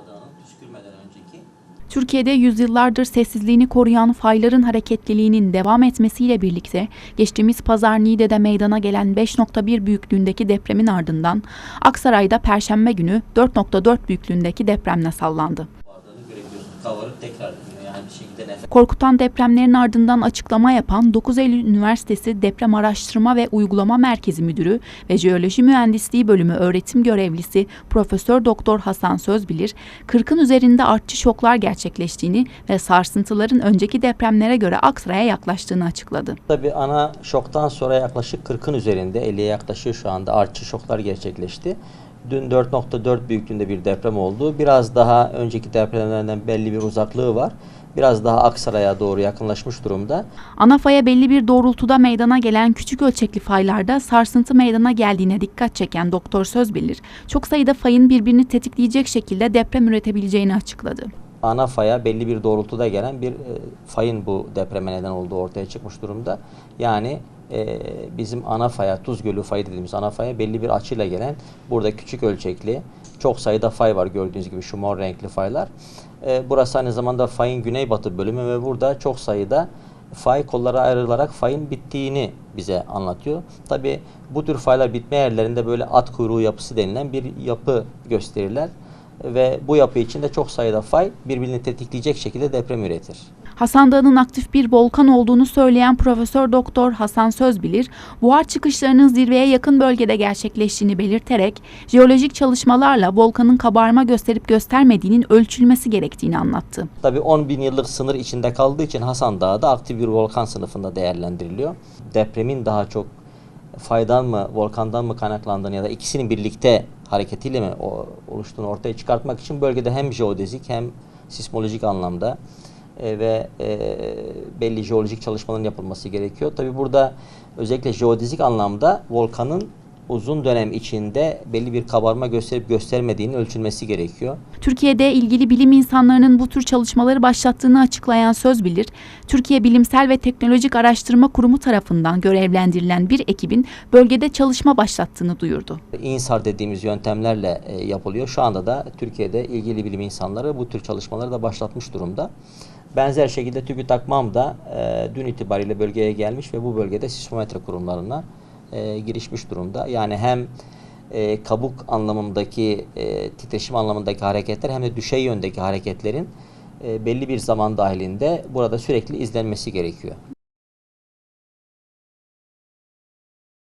Arda Hanım püskürmeden önceki. Türkiye'de yüzyıllardır sessizliğini koruyan fayların hareketliliğinin devam etmesiyle birlikte geçtiğimiz pazar Niğde'de meydana gelen 5.1 büyüklüğündeki depremin ardından Aksaray'da Perşembe günü 4.4 büyüklüğündeki depremle sallandı. Kavarıp tekrar Korkutan depremlerin ardından açıklama yapan 9 Eylül Üniversitesi Deprem Araştırma ve Uygulama Merkezi Müdürü ve Jeoloji Mühendisliği Bölümü öğretim görevlisi Profesör Doktor Hasan Sözbilir, 40'ın üzerinde artçı şoklar gerçekleştiğini ve sarsıntıların önceki depremlere göre Aksaray'a yaklaştığını açıkladı. Tabii ana şoktan sonra yaklaşık 40'ın üzerinde 50'ye yaklaşıyor şu anda artçı şoklar gerçekleşti. Dün 4.4 büyüklüğünde bir deprem oldu. Biraz daha önceki depremlerden belli bir uzaklığı var. Biraz daha Aksaray'a doğru yakınlaşmış durumda. Ana faya belli bir doğrultuda meydana gelen küçük ölçekli faylarda sarsıntı meydana geldiğine dikkat çeken Doktor Sözbilir, çok sayıda fayın birbirini tetikleyecek şekilde deprem üretebileceğini açıkladı. ana faya belli bir doğrultuda gelen bir e, fayın bu depreme neden olduğu ortaya çıkmış durumda. Yani e, bizim ana faya, Tuz Gölü fayı dediğimiz ana faya belli bir açıyla gelen burada küçük ölçekli çok sayıda fay var gördüğünüz gibi şu mor renkli faylar. E, burası aynı zamanda fayın güneybatı bölümü ve burada çok sayıda fay kollara ayrılarak fayın bittiğini bize anlatıyor. Tabi bu tür faylar bitme yerlerinde böyle at kuyruğu yapısı denilen bir yapı gösterirler ve bu yapı içinde çok sayıda fay birbirini tetikleyecek şekilde deprem üretir. Hasan Dağı'nın aktif bir volkan olduğunu söyleyen Profesör Doktor Hasan Sözbilir, buhar çıkışlarının zirveye yakın bölgede gerçekleştiğini belirterek jeolojik çalışmalarla volkanın kabarma gösterip göstermediğinin ölçülmesi gerektiğini anlattı. Tabii 10 bin yıllık sınır içinde kaldığı için Hasan Dağı da aktif bir volkan sınıfında değerlendiriliyor. Depremin daha çok faydan mı, volkandan mı kaynaklandığını ya da ikisinin birlikte hareketiyle mi oluştuğunu ortaya çıkartmak için bölgede hem jeodezik hem sismolojik anlamda e, ve e, belli jeolojik çalışmaların yapılması gerekiyor. Tabii burada özellikle jeodezik anlamda volkanın uzun dönem içinde belli bir kabarma gösterip göstermediğinin ölçülmesi gerekiyor. Türkiye'de ilgili bilim insanlarının bu tür çalışmaları başlattığını açıklayan Sözbilir, Türkiye Bilimsel ve Teknolojik Araştırma Kurumu tarafından görevlendirilen bir ekibin bölgede çalışma başlattığını duyurdu. İnsar dediğimiz yöntemlerle e, yapılıyor. Şu anda da Türkiye'de ilgili bilim insanları bu tür çalışmaları da başlatmış durumda. Benzer şekilde TÜBİTAK MAM da e, dün itibariyle bölgeye gelmiş ve bu bölgede sismometre kurumlarına e, girişmiş durumda. Yani hem e, kabuk anlamındaki e, titreşim anlamındaki hareketler hem de düşey yöndeki hareketlerin e, belli bir zaman dahilinde burada sürekli izlenmesi gerekiyor.